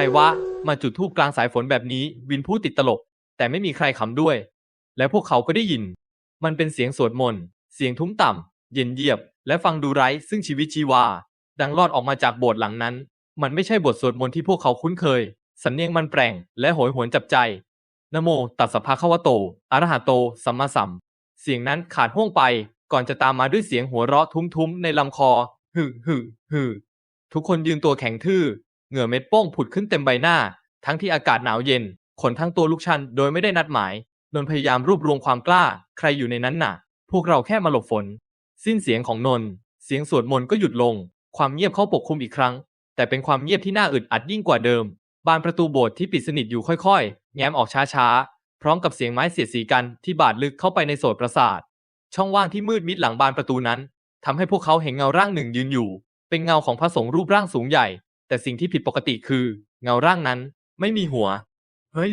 รวะ มาจุดธูปกลางสายฝนแบบนี้ วินพูดติดตลก แต่ไม่มีใครขำด้วย และพวกเขาก็ได้ยิน มันเป็นเสียงสวดมนต์เสียงทุ้มต่ำเย็นเยียบ และฟังดูไร้ซึ่งชีวิตชีวา ดังลอดออกมาจากโบสถ์หลังนั้น มันไม่ใช่บทสวดมนต์ที่พวกเขาคุ้นเคยสำเนียงมันแปลงและโหยหวนจับใจนโม ตัสสะภะคะวะโตอะระหะโต สัมมาสัม เสียงนั้นขาดห่วงไป ก่อนจะตามมาด้วยเสียงหัวเราะทุ้มๆ ในลำคอ ฮึฮึฮึทุกคนยืนตัวแข็งทื่อ เหงื่อเม็ดโป้งผุดขึ้นเต็มใบหน้า ทั้งที่อากาศหนาวเย็น ขนทั้งตัวลุกชันโดยไม่ได้นัดหมายนนท์พยายามรวบรวมความกล้า ใครอยู่ในนั้นน่ะ พวกเราแค่มาหลบฝน สิ้นเสียงของนนท์เสียงสวดมนต์ก็หยุดลง ความเงียบเข้าปกคลุมอีกครั้ง แต่เป็นความเงียบที่น่าอึดอัดยิ่งกว่าเดิม บานประตูโบสถ์ที่ปิดสนิทอยู่ค่อยๆ แง้มออกช้าๆ พร้อมกับเสียงไม้เสียดสีกันที่บาดลึกเข้าไปในโสตประสาท ช่องว่างที่มืดมิดหลังบานประตูนั้นทำให้พวกเขาเห็นเงาร่างหนึ่งยืนอยู่ เป็นเงาของพระสงฆ์รูปร่างสูงใหญ่ แต่สิ่งที่ผิดปกติคือ เงาร่างนั้นไม่มีหัว เฮ้ย